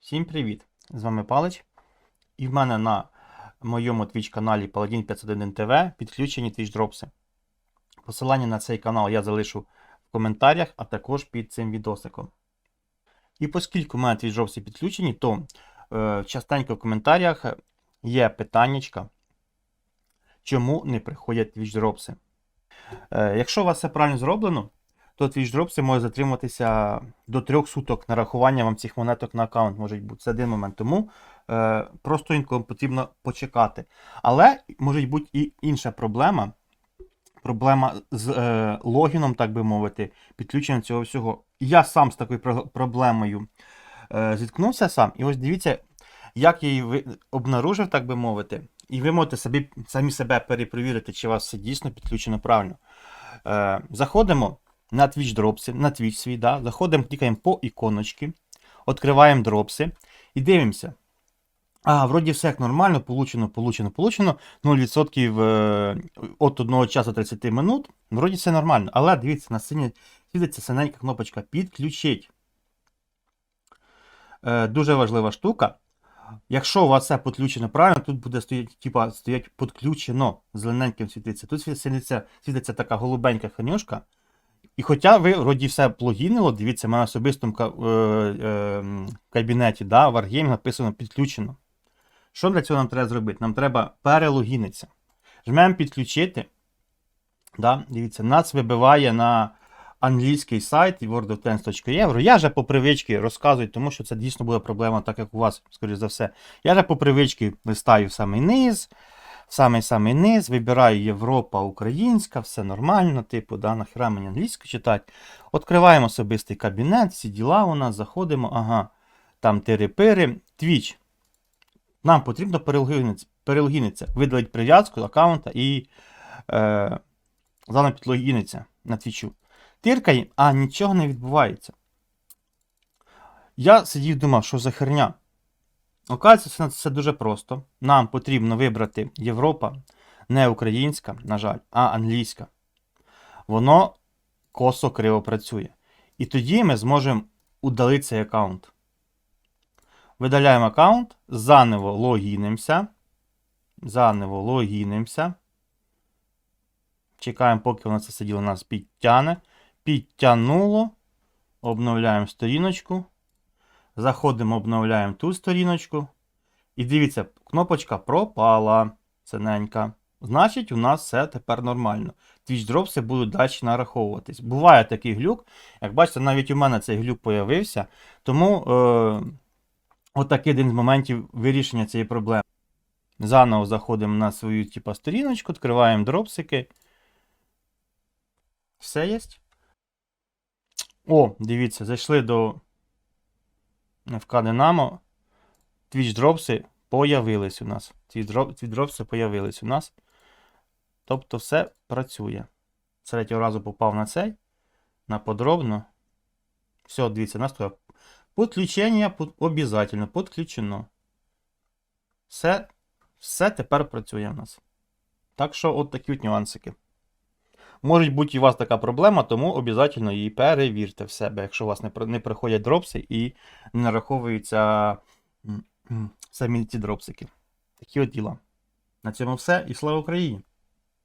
Всім привіт! З вами Палич. І в мене на моєму Twitch каналі Paladin 501 TV підключені Twitch дропси. Посилання на цей канал я залишу в коментарях, а також під цим відосиком. І оскільки в мене Twitch дропси підключені, то е, частенько в коментарях є питаннячка, чому не приходять Twitch дропси. Е, якщо у вас все правильно зроблено, то Twitch дропси може затриматися до трьох суток нарахування вам цих монеток на аккаунт може бути. Це один момент. Тому е, просто інколи потрібно почекати. Але може бути і інша проблема. Проблема з е, логіном, так би мовити, підключенням цього всього. Я сам з такою про- проблемою е, зіткнувся сам. І ось дивіться, як я її обнаружив, так би мовити. І ви можете собі, самі себе перепровірити, чи у вас все дійсно підключено правильно. Е, заходимо на Twitch дропси, на Twitch свій, да, заходимо, клікаємо по іконочки, відкриваємо дропси і дивимося. А, вроді все як нормально, получено, получено, получено. 0% е, от 1 часу 30 минут. Вроді все нормально. Але дивіться, на сцені світиться синенька кнопочка підключить. Е, дуже важлива штука. Якщо у вас все підключено правильно, тут буде стояти, типа, стоять підключено, зелененьким світиться. Тут світиться, світиться така голубенька ханюшка. І хоча ви вроді все плагінило, дивіться, в мене особистому е, е, кабінеті, да, в Wargaming написано підключено. Що для цього нам треба зробити? Нам треба перелогінитися. Жмемо підключити. Да, дивіться, нас вибиває на англійський сайт worldoftanks.euro. Я вже по привичці розказую, тому що це дійсно буде проблема, так як у вас, скоріш за все. Я вже по привичці листаю в самий низ, в самий самий низ, вибираю Європа, Українська, все нормально, типу, да, нахера мені англійську читати. Відкриваємо особистий кабінет, всі діла у нас, заходимо, ага, там тири-пири, Twitch. Нам потрібно перелогінитися, видалити прив'язку аккаунта і е, заново підлогінитися на твічу. Тиркаємо, а нічого не відбувається. Я сидів думав, що за херня. Оказується, це дуже просто. Нам потрібно вибрати Європа, не українська, на жаль, а англійська. Воно косо криво працює. І тоді ми зможемо удалити цей аккаунт. Видаляємо аккаунт, заново логінимося. Заново логінимося. Чекаємо, поки воно це сиділо нас підтягне. Підтягнуло. Обновляємо сторіночку. Заходимо, обновляємо ту сторіночку. І дивіться, кнопочка пропала. Синенька. Значить, у нас все тепер нормально. Twitch дропси будуть далі нараховуватись. Буває такий глюк. Як бачите, навіть у мене цей глюк появився. Тому е, отакий один з моментів вирішення цієї проблеми. Заново заходимо на свою типа, сторіночку, відкриваємо дропсики. Все є. О, дивіться, зайшли до ФК Динамо. Twitch дропси появились у нас. Ці дроп- дропси появились у нас. Тобто все працює. З третього разу попав на цей. На подробно. Все, дивіться, у нас тут Подключення под- обов'язково, підключено. Все, все тепер працює в нас. Так що, от такі от нюансики. Може бути у вас така проблема, тому обов'язково її перевірте в себе, якщо у вас не, приходять дропси і не нараховуються самі ці дропсики. Такі от діла. На цьому все і слава Україні!